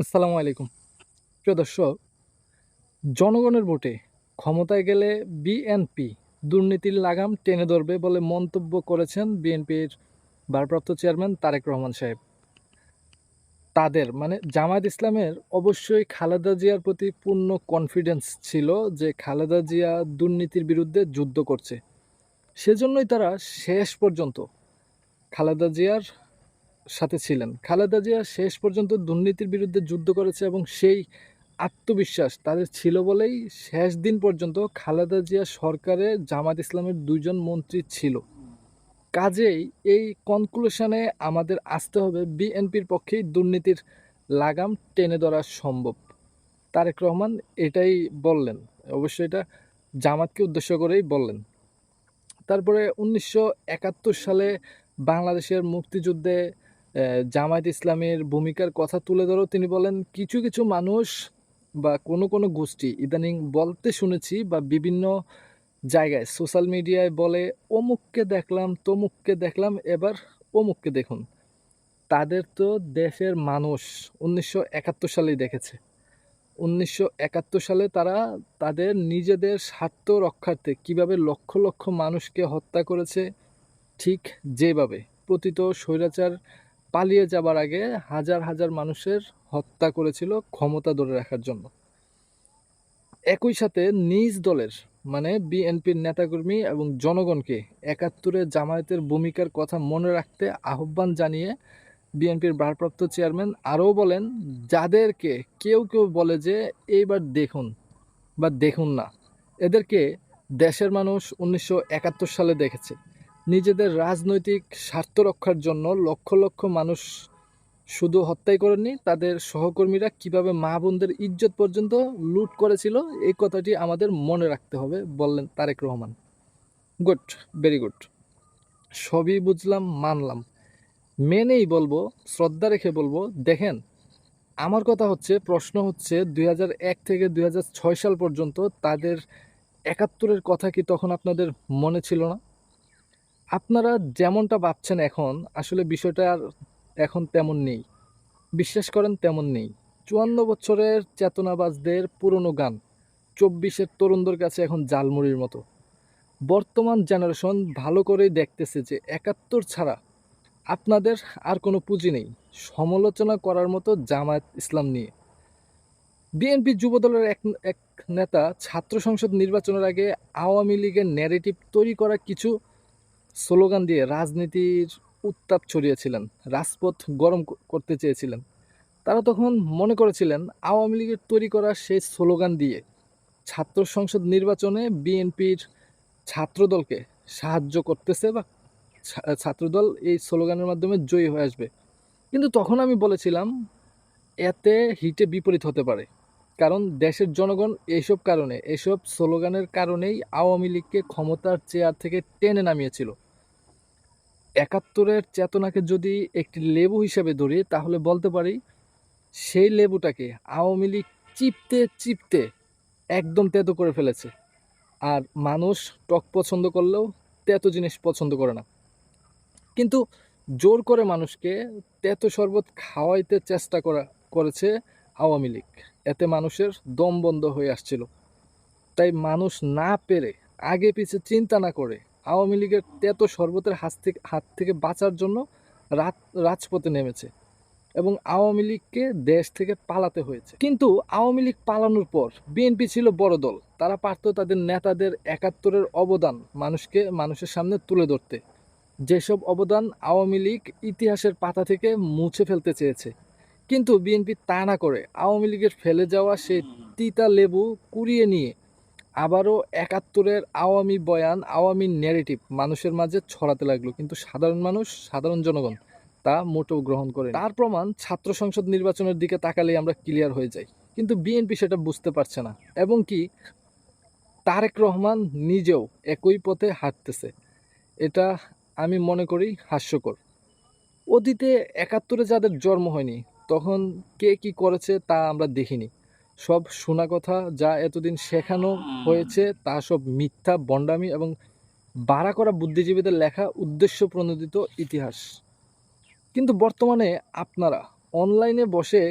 আসসালামু আলাইকুম। প্রিয় দর্শক, জনগণের ভোটে ক্ষমতায় গেলে বিএনপি দুর্নীতির লাগাম টেনে ধরবে বলে মন্তব্য করেছেন বিএনপির ভারপ্রাপ্ত চেয়ারম্যান তারেক রহমান সাহেব। তাদের মানে জামায়াত ইসলামের অবশ্যই খালেদা জিয়ার প্রতি পূর্ণ কনফিডেন্স ছিল যে খালেদা জিয়া দুর্নীতির বিরুদ্ধে যুদ্ধ করছে। সেজন্যই তারা শেষ পর্যন্ত খালেদা জিয়ার সাথে ছিলেন। খালেদা জিয়া শেষ পর্যন্ত দুর্নীতির বিরুদ্ধে যুদ্ধ করেছে এবং সেই আত্মবিশ্বাস তাদের ছিল বলেই শেষ দিন পর্যন্ত খালেদা জিয়া সরকারে জামাত ইসলামের দুইজন মন্ত্রী ছিল। কাজেই এই কনক্লুশনে আমাদের আসতে হবে বিএনপির পক্ষেই দুর্নীতির লাগাম টেনে ধরা সম্ভব। তারেক রহমান এটাই বললেন, অবশ্যই এটা জামাতকে উদ্দেশ্য করেই বললেন। তারপরে উনিশশো একাত্তর সালে বাংলাদেশের মুক্তিযুদ্ধে জামায়াত ইসলামের ভূমিকার কথা তুলে ধরেও তিনি বলেন, কিছু কিছু মানুষ বা কোনো কোনো গোষ্ঠী ইদানিং বলতে শুনেছি বা বিভিন্ন জায়গায় সোশ্যাল মিডিয়ায় বলে, অমুককে দেখলাম, তমুককে দেখলাম, এবার অমুককে দেখুন। তাদের তো দেশের মানুষ উনিশশো একাত্তর সালেই দেখেছে। উনিশশো একাত্তর সালে তারা তাদের নিজেদের স্বার্থ রক্ষার্থে কীভাবে লক্ষ লক্ষ মানুষকে হত্যা করেছে, ঠিক যেভাবে প্রতিত স্বৈরাচার পালিয়ে যাবার আগে হাজার হাজার মানুষের হত্যা করেছিল ক্ষমতা ধরে রাখার জন্য। একই সাথে নিজ দলের মানে বিএনপির নেতাকর্মী এবং জনগণকে একাত্তরে জামায়াতের ভূমিকার কথা মনে রাখতে আহ্বান জানিয়ে বিএনপির ভারপ্রাপ্ত চেয়ারম্যান আরও বলেন, যাদেরকে কেউ কেউ বলে যে এইবার দেখুন বা দেখুন না, এদেরকে দেশের মানুষ উনিশশো একাত্তর সালে দেখেছে। নিজেদের রাজনৈতিক স্বার্থ রক্ষার জন্য লক্ষ লক্ষ মানুষ শুধু হত্যাই করেননি, তাদের সহকর্মীরা কীভাবে মা বোনদের ইজ্জত পর্যন্ত লুট করেছিল, এই কথাটি আমাদের মনে রাখতে হবে, বললেন Tarique Rahman. Good, very good. সবই বুঝলাম, মানলাম। মেনেই বলব, শ্রদ্ধা রেখে বলব, দেখেন, আমার কথা হচ্ছে, প্রশ্ন হচ্ছে, দুই হাজার এক থেকে দুই হাজার ছয় সাল পর্যন্ত তাদের একাত্তরের কথা কি তখন আপনাদের মনে ছিল না? আপনারা যেমনটা ভাবছেন এখন, আসলে বিষয়টা আর এখন তেমন নেই। বিশ্বাস করেন, তেমন নেই। চুয়ান্ন বছরের চেতনাবাজদের পুরনো গান, চব্বিশের তরুণদের কাছে এখন জালমুড়ির মতো। বর্তমান জেনারেশন ভালো করেই দেখতেছে যে, একাত্তর ছাড়া আপনাদের আর কোনো পুঁজি নেই। সমালোচনা করার মতো জামায়াত ইসলাম নিয়ে। বিএনপি যুবদলের এক এক নেতা ছাত্র সংসদ নির্বাচনের আগে আওয়ামী লীগের ন্যারেটিভ তৈরি করা কিছু স্লোগান দিয়ে রাজনীতির উত্তাপ ছড়িয়েছিলেন, রাজপথ গরম করতে চেয়েছিলেন। তারা তখন মনে করেছিলেন, আওয়ামী লীগের তৈরি করা সেই স্লোগান দিয়ে ছাত্র সংসদ নির্বাচনে বিএনপির ছাত্রদলকে সাহায্য করতেছে বা ছাত্রদল এই স্লোগানের মাধ্যমে জয়ী হয়ে আসবে। কিন্তু তখন আমি বলেছিলাম, এতে হিটে বিপরীত হতে পারে। কারণ দেশের জনগণ এইসব কারণে, এসব স্লোগানের কারণেই আওয়ামী লীগকে ক্ষমতার চেয়ার থেকে টেনে নামিয়েছিল। একাত্তরের চেতনাকে যদি একটি লেবু হিসেবে ধরি, তাহলে বলতে পারি সেই লেবুটাকে আওয়ামী লীগ চিপতে চিপতে একদম তেতো করে ফেলেছে। আর মানুষ টক পছন্দ করলেও তেতো জিনিস পছন্দ করে না। কিন্তু জোর করে মানুষকে তেতো শরবত খাওয়াইতে চেষ্টা করা করেছে আওয়ামী লীগ। এতে মানুষের দম বন্ধ হয়ে আসছিল। তাই মানুষ না পেরে, আগে পিছে চিন্তা না করে আওয়ামী লীগের তেতো শরবতের হাত থেকে হাত থেকে বাঁচার জন্য রাত, রাজপথে নেমেছে এবং আওয়ামী লীগকে দেশ থেকে পালাতে হয়েছে। কিন্তু আওয়ামী লীগ পালানোর পর বিএনপি ছিল বড় দল। তারা পারত তাদের নেতাদের একাত্তরের অবদান মানুষকে, মানুষের সামনে তুলে ধরতে। যেসব অবদান আওয়ামী লীগ ইতিহাসের পাতা থেকে মুছে ফেলতে চেয়েছে। কিন্তু বিএনপি তা না করে আওয়ামী লীগের ফেলে যাওয়া সেই তিতা লেবু কুড়িয়ে নিয়ে আবারও একাত্তরের আওয়ামী বয়ান, আওয়ামী ন্যারেটিভ মানুষের মাঝে ছড়াতে লাগল। কিন্তু সাধারণ মানুষ, সাধারণ জনগণ তা মোটেও গ্রহণ করে তার প্রমাণ ছাত্র সংসদ নির্বাচনের দিকে তাকালেই আমরা ক্লিয়ার হয়ে যাই। কিন্তু বিএনপি সেটা বুঝতে পারছে না। এবং কি, তারেক রহমান নিজেও একই পথে হাঁটতেছে। এটা আমি মনে করি হাস্যকর। অতীতে একাত্তরে যাদের জন্ম হয়নি তখন কে কি করেছে তা আমরা দেখিনি। সব শোনা কথা যা এতদিন শেখানো হয়েছে তা সব মিথ্যা, বন্ডামি এবং বাড়া করা বুদ্ধিজীবীদের লেখা উদ্দেশ্য প্রণোদিত ইতিহাস। কিন্তু বর্তমানে আপনারা অনলাইনে বসে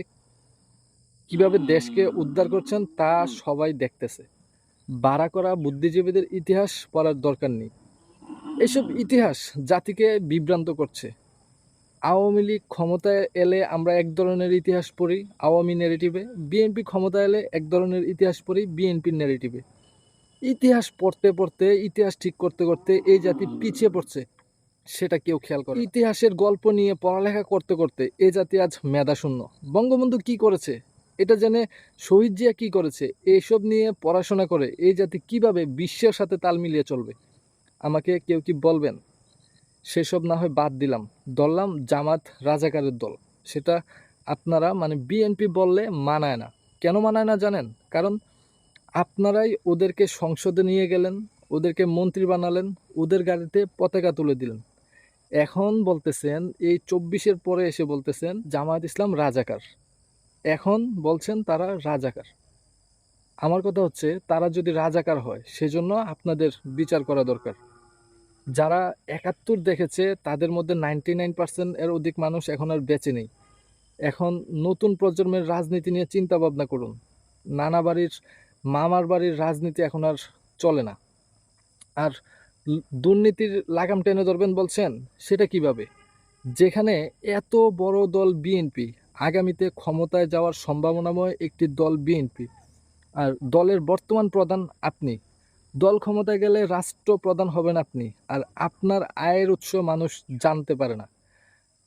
কীভাবে দেশকে উদ্ধার করছেন তা সবাই দেখতেছে। বাড়া করা বুদ্ধিজীবীদের ইতিহাস পড়ার দরকার নেই। এসব ইতিহাস জাতিকে বিভ্রান্ত করছে। আওয়ামী লীগ ক্ষমতায় এলে আমরা এক ধরনের ইতিহাস পড়ি, আওয়ামী নেগেটিভে বিএনপি ক্ষমতা এলে এক ধরনের ইতিহাস পড়ি বিএনপির নেগেটিভে ইতিহাস পড়তে পড়তে, ইতিহাস ঠিক করতে করতে এই জাতি পিছিয়ে পড়ছে, সেটা কেউ খেয়াল করে ইতিহাসের গল্প নিয়ে পড়ালেখা করতে করতে এ জাতি আজ মেধাশূন্য। বঙ্গবন্ধু কি করেছে? এটা জেনে শহীদ জিয়া কি করেছে? এইসব নিয়ে পড়াশোনা করে এই জাতি কীভাবে বিশ্বের সাথে তাল মিলিয়ে চলবে? আমাকে কেউ কি বলবেন? সেসব না হয় বাদ দিলাম। ধরলাম জামাত রাজাকারের দল। সেটা আপনারা মানে বিএনপি বললে মানায় না। কেন মানায় না জানেন? কারণ আপনারাই ওদেরকে সংসদে নিয়ে গেলেন, ওদেরকে মন্ত্রী বানালেন, ওদের গাড়িতে পতাকা তুলে দিলেন। এখন বলতেছেন, এই চব্বিশের পরে এসে বলতেছেন, জামায়াত ইসলাম রাজাকার। এখন বলছেন তারা রাজাকার। আমার কথা হচ্ছে, তারা যদি রাজাকার হয়, সেজন্য আপনাদের বিচার করা দরকার। যারা একাত্তর দেখেছে, তাদের মধ্যে নাইনটি নাইন পার্সেন্ট এর অধিক মানুষ এখন আর বেঁচে নেই। এখন নতুন প্রজন্মের রাজনীতি নিয়ে চিন্তা ভাবনা করুন। নানা বাড়ির, মামার বাড়ির রাজনীতি এখন আর চলে না। আর দুর্নীতির লাগাম টেনে ধরবেন বলছেন, সেটা কীভাবে? যেখানে এত বড় দল বিএনপি আগামীতে ক্ষমতায় যাওয়ার সম্ভাবনাময় একটি দল বিএনপি আর দলের বর্তমান প্রধান আপনি? দল ক্ষমতায় গেলে রাষ্ট্র প্রধান হবেন আপনি, আর আপনার আয়ের উৎস মানুষ জানতে পারে না।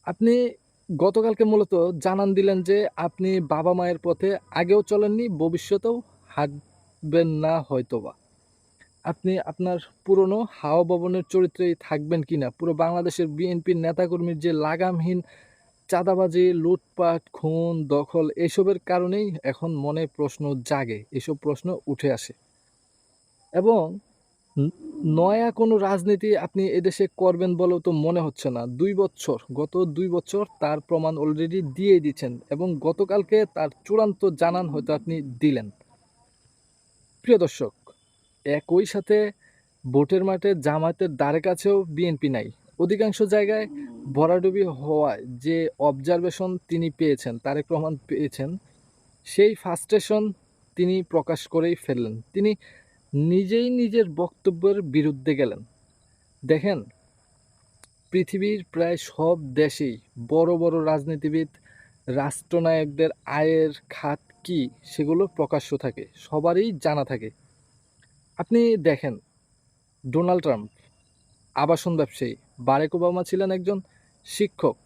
আপনি গতকালকে মূলত জানান দিলেন যে আপনি বাবা মায়ের পথে আগেও চলেননি, ভবিষ্যতেও হাঁটবেন না হয়তোবা। আপনি আপনার পুরনো হাওয়া ভবনের চরিত্রেই থাকবেন কিনা? পুরো বাংলাদেশের বিএনপির নেতাকর্মীর যে লাগামহীন চাঁদাবাজি, লুটপাট, খুন, দখল, এসবের কারণেই এখন মনে প্রশ্ন জাগে, এসব প্রশ্ন উঠে আসে। এবং নয়া কোনো রাজনীতি আপনি এদেশে করবেন বলেও তো মনে হচ্ছে না। দুই বছর গত দুই বছর তার প্রমাণ অলরেডি দিয়ে দিচ্ছেন এবং গতকালকে তার চূড়ান্ত জানান হয়তো আপনি দিলেন। প্রিয় দর্শক একই সাথে ভোটের মাঠে জামায়াতের দ্বারে কাছেও বিএনপি নাই। অধিকাংশ জায়গায় ভরাডুবি হওয়ায় যে অবজারভেশন তিনি পেয়েছেন তারেক রহমান পেয়েছেন সেই ফার্স্টেশন তিনি প্রকাশ করেই ফেললেন। তিনি নিজেই নিজের বক্তব্যের বিরুদ্ধে গেলেন। দেখেন, পৃথিবীর প্রায় সব দেশেই বড় বড় রাজনীতিবিদ, রাষ্ট্রনায়কদের আয়ের খাত কি সেগুলো প্রকাশ্য থাকে, সবারই জানা থাকে। আপনি দেখেন, ডোনাল্ড ট্রাম্প, আবাসন ব্যবসায়ী, বারেক ওবামা ছিলেন একজন শিক্ষক।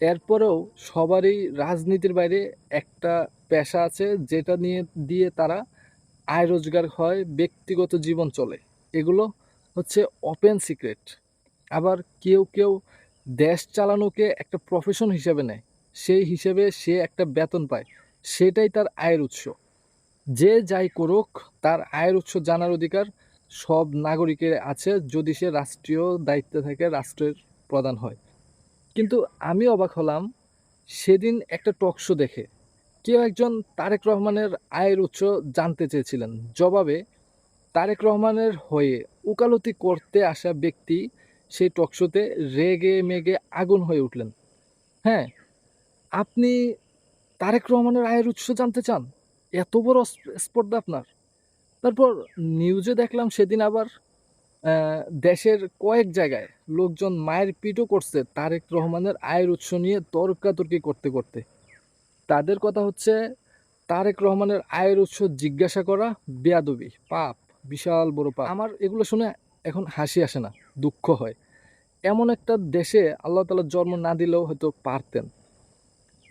এরপরেও সবারই রাজনীতির বাইরে একটা পেশা আছে যেটা নিয়ে, দিয়ে তারা আয় রোজগার হয়, ব্যক্তিগত জীবন চলে। এগুলো হচ্ছে ওপেন সিক্রেট আবার কেউ কেউ দেশ চালানোকে একটা প্রফেশন হিসেবে নেয়। সেই হিসেবে সে একটা বেতন পায়। সেটাই তার আয়ের উৎস। যে যাই করুক, তার আয়ের উৎস জানার অধিকার সব নাগরিকের আছে যদি সে রাষ্ট্রীয় দায়িত্বে থাকে, রাষ্ট্রের প্রধান হয়। কিন্তু আমি অবাক হলাম, সেদিন একটা টক শো দেখে। কেউ একজন তারেক রহমানের আয়ের উৎস জানতে চেয়েছিলেন। জবাবে, তারেক রহমানের হয়ে উকালতি করতে আসা ব্যক্তি সেই টকশোতে রেগে মেগে আগুন হয়ে উঠলেন। হ্যাঁ আপনি তারেক রহমানের আয়ের উৎস জানতে চান? এত বড় স্প- স্পর্ধা আপনার। তারপর নিউজে দেখলাম সেদিন আবার দেশের কয়েক জায়গায় লোকজন মায়ের পিটও করছে তারেক রহমানের আয়ের উৎস নিয়ে তর্কাতর্কি করতে করতে। তাদের কথা হচ্ছে তারেক রহমানের আয়ের উৎস জিজ্ঞাসা করা, বেয়াদবি, পাপ, বিশাল বড় পাপ। আমার এগুলো শুনে এখন হাসি আসে না, দুঃখ হয়। এমন একটা দেশে আল্লাহ তালা জন্ম না দিলেও হয়তো পারতেন।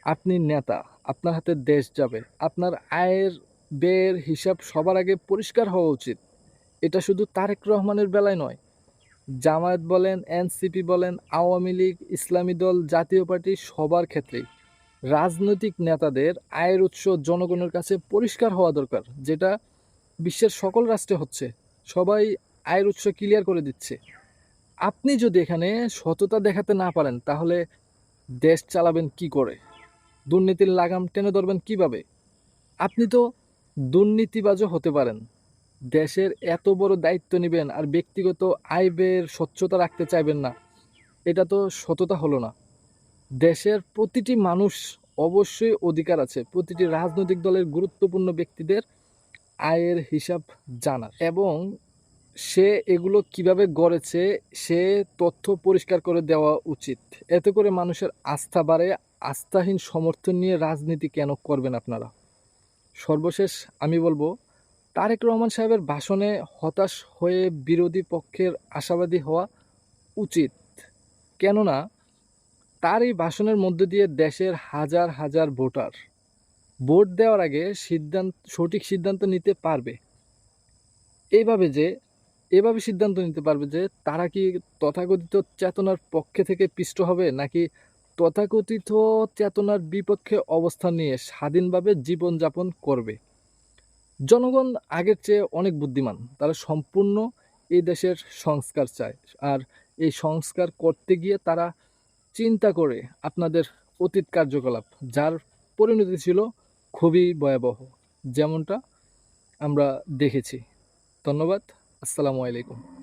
আপনি নেতা, আপনার হাতে দেশ যাবে, আপনার আয়ের ব্যয়ের হিসাব সবার আগে পরিষ্কার হওয়া উচিত। এটা শুধু তারেক রহমানের বেলায় নয়। জামায়াত বলেন, এনসিপি বলেন, আওয়ামী লীগ, ইসলামী দল, জাতীয় পার্টি সবার ক্ষেত্রেই। রাজনৈতিক নেতাদের আয়ের উৎস জনগণের কাছে পরিষ্কার হওয়া দরকার, যেটা বিশ্বের সকল রাষ্ট্রে হচ্ছে। সবাই আয়ের উৎস ক্লিয়ার করে দিচ্ছে। আপনি যদি এখানে সততা দেখাতে না পারেন, তাহলে দেশ চালাবেন কি করে? দুর্নীতির লাগাম টেনে ধরবেন কীভাবে? আপনি তো দুর্নীতিবাজও হতে পারেন। দেশের এত বড় দায়িত্ব নেবেন আর ব্যক্তিগত আয় ব্যয়ের স্বচ্ছতা রাখতে চাইবেন না। এটা তো সততা হলো না। দেশের প্রতিটি মানুষ অবশ্যই অধিকার আছে। প্রতিটি রাজনৈতিক দলের গুরুত্বপূর্ণ ব্যক্তিদের আয়ের হিসাব জানার। এবং সে এগুলো কীভাবে গড়েছে, সে তথ্য পরিষ্কার করে দেওয়া উচিত। এতে করে মানুষের আস্থা বাড়ে, আস্থাহীন সমর্থন নিয়ে রাজনীতি কেন করবেন আপনারা? সর্বশেষ আমি বলব, তারেক রহমান সাহেবের ভাষণে হতাশ হয়ে বিরোধী পক্ষের আশাবাদী হওয়া উচিত। কেননা তার এই ভাষণের মধ্য দিয়ে দেশের হাজার হাজার ভোটার ভোট দেওয়ার আগে সিদ্ধান্ত সঠিক সিদ্ধান্ত নিতে পারবে। এইভাবে যে, এভাবে সিদ্ধান্ত নিতে পারবে যে, তারা কি তথাকথিত চেতনার পক্ষে থেকে পিষ্ট হবে, নাকি তথাকথিত চেতনার বিপক্ষে অবস্থান নিয়ে স্বাধীনভাবে জীবনযাপন করবে? জনগণ আগের চেয়ে অনেক বুদ্ধিমান। তারা সম্পূর্ণ এই দেশের সংস্কার চায়। আর এই সংস্কার করতে গিয়ে তারা চিন্তা করে আপনাদের অতীত কার্যকলাপ, যার পরিণতি ছিল খুবই ভয়াবহ, যেমনটা আমরা দেখেছি। ধন্যবাদ। আসসালামু আলাইকুম।